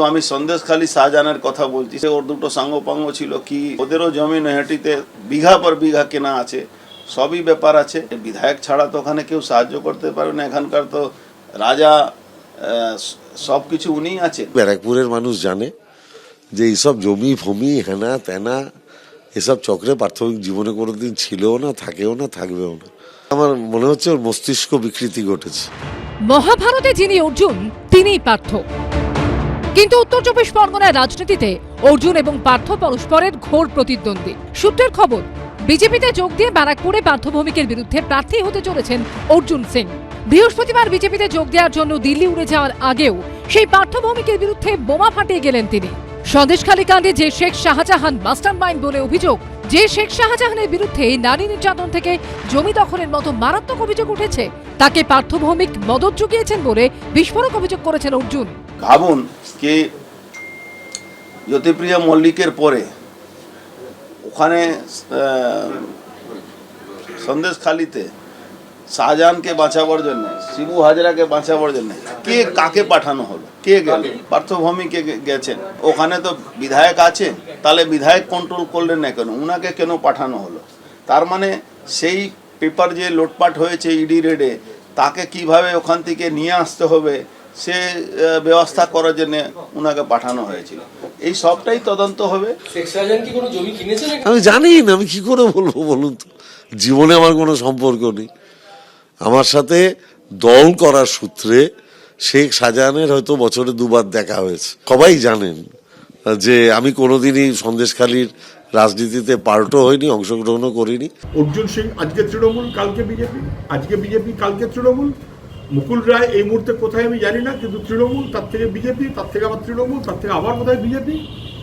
তো আমি সন্দেশখালী শাহজাহানের কথা বলছি। সে ওর দুটো সাঙ্গপাঙ্গ ছিল কি ওদেরও জমি নৈহাটিতে বিঘা পর বিঘা কেনা আছে সবই ব্যাপার আছে। বিধায়ক ছাড়া তো ওখানে কেউ সাহায্য করতে পারবে না এখানকার তো রাজা সব কিছু উনিই আছে ব্যারাকপুরের মানুষ জানে যে এইসব জমি ফমি হেনা তেনা এসব চক্রে প্রাথমিক জীবনে কোনোদিন ছিলও না থাকেও না থাকবেও না। আমার মনে হচ্ছে ওর মস্তিষ্ক বিকৃতি ঘটেছে। মহাভারতে যিনি অর্জুন তিনিই পার্থ। কিন্তু উত্তর চব্বিশ পরগনার রাজনীতিতে অর্জুন এবং পার্থ পরস্পরের ঘোর প্রতিদ্বন্দ্বী। সূত্রের খবর, বিজেপিতে যোগ দিয়ে ব্যারাকপুরে পার্থভৌমিকের বিরুদ্ধে প্রার্থী হতে চলেছেন অর্জুন সিং বৃহস্পতিবার বিজেপিতে যোগ দেওয়ার জন্য দিল্লি উড়ে যাওয়ার আগেও সেই পার্থভৌমিকের বিরুদ্ধে বোমা ফাটিয়ে গেলেন তিনি। সন্দেশখালী কাণ্ডে যে শেখ শাহজাহান মাস্টার মাইন্ড বলে অভিযোগ যে শেখ শাহজাহানের বিরুদ্ধে নারী নির্যাতন থেকে জমি দখলের মতো মারাত্মক অভিযোগ উঠেছে, তাকে পার্থভৌমিক মদত জুগিয়েছেন বলে বিস্ফোরক অভিযোগ করেছেন অর্জুন। ভাবুন কে জ্যোতিপ্রিয়া মল্লিকের পরে ওখানে সন্দেশখালিতে শাহজাহানকে বাঁচাবার জন্য শিবু হাজরাকে বাঁচাবার জন্য কে কাকে পাঠানো হলো? কে গেল? পার্থভূমিকে গেছেন? ওখানে তো বিধায়ক আছে তাহলে বিধায়ক কন্ট্রোল করলেন না কেন? উনাকে কেন পাঠানো হলো? তার মানে সেই পেপার যে লোটপাট হয়েছে ইডি রেডে তাকে কীভাবে ওখান থেকে নিয়ে আসতে হবে সে ব্যবস্থা করার জন্য উনাকে পাঠানো হয়েছিল। এই সবটাই তদন্ত হবে। আমি জানি না আমি কি করে বলব বলুন তো? জীবনে আমার কোনো সম্পর্ক নেই। আমার সাথে দল করার সূত্রে শেখ শাহজাহানের হয়তো বছরে দুবার দেখা হয়েছে। সবাই জানেন যে আমি কোনোদিনই সন্দেশখালীর রাজনীতিতে পার্টও হয়নি অংশগ্রহণও করিনি। অর্জুন সিং, আজকে তৃণমূল, কালকে বিজেপি? আজকে বিজেপি, কালকে তৃণমূল? মুকুল রায় এই মুহূর্তে কোথায় আমি জানি না, কিন্তু তৃণমূল, তার থেকে বিজেপি, তার থেকে আবার তৃণমূল, তার থেকে আবার কোথায় বিজেপি?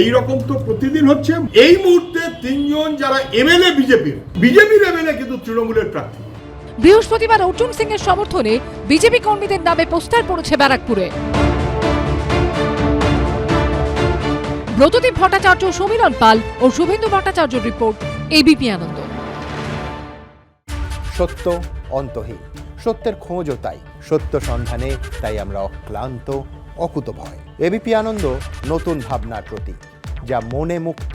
এই রকম তো প্রতিদিন হচ্ছে। এই মুহূর্তে তিনজন যারা এমএলএ বিজেপির বিজেপির এমএলএ কিন্তু তৃণমূলের প্রার্থী। বৃহস্পতিবার অর্জুন সিং এর সমর্থনে বিজেপি কর্মীদের নামে পোস্টার পড়েছে ব্যারাকপুরে। ব্রতদীপ ভট্টাচার্য, সমীরণ পাল ও শুভেন্দু ভট্টাচার্যর রিপোর্ট এবিপি আনন্দ। সত্য অন্তহীন, সত্যের খোঁজও তাই, সত্য সন্ধানে তাই আমরা অক্লান্ত, অকুতভয়। এবিপি আনন্দ, নতুন ভাবনার প্রতীক, যা মনে মুক্ত